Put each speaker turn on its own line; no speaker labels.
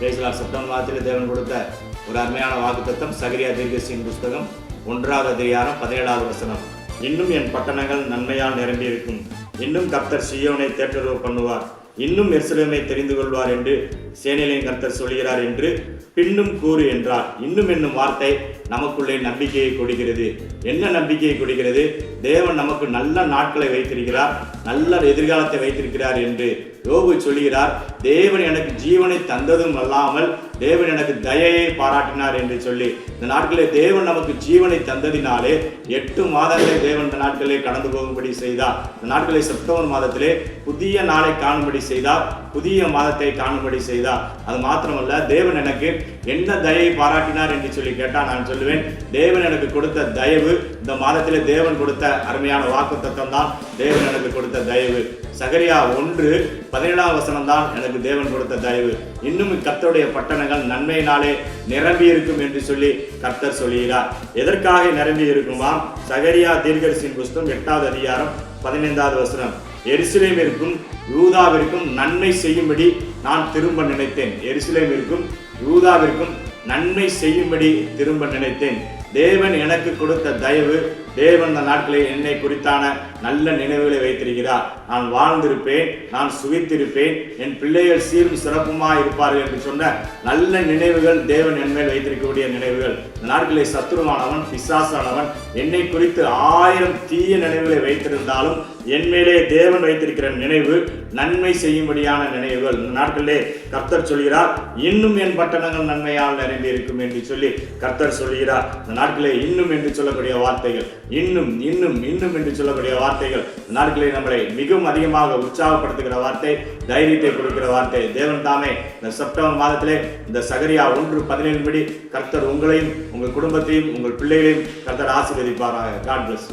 பிரேசலார் September மாதத்தில் தேவன் கொடுத்த ஒரு அருமையான வாக்குத்தத்தம் சகரியா தீர்க்கசின் புஸ்தகம் ஒன்றாவது அதிகாரம் பதினேழாவது வசனம். இன்னும் என் பட்டணங்கள் நன்மையால் நிரம்பி இருக்கும் இன்னும் கர்த்தர் சியோனை தேற்றரவு பண்ணுவார். இன்னும் எருசலேமை தெரிந்து கொள்வார் என்று சேனிலையும் கர்த்தர் சொல்கிறார் என்று பின்னும் கூறு என்றார். இன்னும் என்னும் வார்த்தை நமக்குள்ளே நம்பிக்கையை கொடுக்கிறது. என்ன நம்பிக்கையை கொடுக்கிறது? தேவன் நமக்கு நல்ல நாட்களை வைத்திருக்கிறார். நல்ல எதிர்காலத்தை வைத்திருக்கிறார் என்று யோபு சொல்கிறார் தேவன் எனக்கு ஜீவனை தந்ததும் அல்லாமல் தேவன் எனக்கு தயையை பாராட்டினார் என்று சொல்லி இந்த நாட்களிலே தேவன் நமக்கு ஜீவனை தந்ததினாலே எட்டு மாதங்களை தேவன் இந்த நாட்களிலே கடந்து போகும்படி செய்தார். இந்த நாட்களை செப்டம்பர் மாதத்திலே புதிய நாளை காணும்படி செய்தார் புதிய மாதத்தை காணும்படி செய்தார். அது மாத்திரமல்ல தேவன் எனக்கு என்ன தயையை பாராட்டினார் என்று சொல்லி கேட்டால் நான் சொல்லுவேன் தேவன் எனக்கு கொடுத்த தயவு இந்த மாதத்திலே தேவன் கொடுத்த அருமையான வாக்கு தத்தம் தான் தேவன் எனக்கு கொடுத்த தயவு. சகரியா ஒன்று பதினேழாம் வசனம் தான் எனக்கு தேவன் கொடுத்த தயவு. இன்னும் பட்டணம் பட்டணங்கள் நன்மையினாலே நிரம்பி இருக்கும் என்று சொல்லி கர்த்தர் சொல்கிறார் எதற்காக நிரம்பி இருக்குமா சகரியா தீர்கரிசின் புஸ்தகம் எட்டாவது அதிகாரம் பதினைந்தாவது வசனம். எருசலேமிற்கும் யூதாவிற்கும் நன்மை செய்யும்படி நான் திரும்ப நினைத்தேன். எருசலேமிற்கும் யூதாவிற்கும் நன்மை செய்யும்படி திரும்ப நினைத்தேன். தேவன் எனக்கு கொடுத்த தயவு தேவன் இந்த நாட்களில் என்னை குறித்தான நல்ல நினைவுகளை வைத்திருக்கிறார். நான் வாழ்ந்திருப்பேன் நான் சுகித்திருப்பேன் என் பிள்ளைகள் சீரும் சிறப்புமா இருப்பார்கள் என்று சொன்ன நல்ல நினைவுகள் தேவன் என் மேல் வைத்திருக்கக்கூடிய நினைவுகள். இந்த நாட்களில் சத்துருவானவன் பிசாசானவன் என்னை குறித்து ஆயிரம் தீய நினைவுகளை வைத்திருந்தாலும் என் மேலே தேவன் வைத்திருக்கிற நினைவு நன்மை செய்யும்படியான நினைவுகள். இந்த நாட்களிலே கர்த்தர் சொல்கிறார் இன்னும் என் பட்டணங்கள் நன்மையால் நிரம்பி இருக்கும் என்று சொல்லி கர்த்தர் சொல்கிறார். இந்த நாட்களே இன்னும் என்று சொல்லக்கூடிய வார்த்தைகள். இன்னும் இன்னும் இன்னும் என்று சொல்லக்கூடிய வார்த்தைகள். இந்த நம்மளை மிகவும் அதிகமாக உற்சாகப்படுத்துகிற வார்த்தை தைரியத்தை கொடுக்கிற வார்த்தை. தேவன் தாமே இந்த செப்டம்பர் மாதத்திலே இந்த சகரியா ஒன்று பதினேழு படி கர்த்தர் உங்களையும் உங்கள் குடும்பத்தையும் உங்கள் பிள்ளைகளையும் கர்த்தர் ஆசீர்வதிப்பாராக. God plus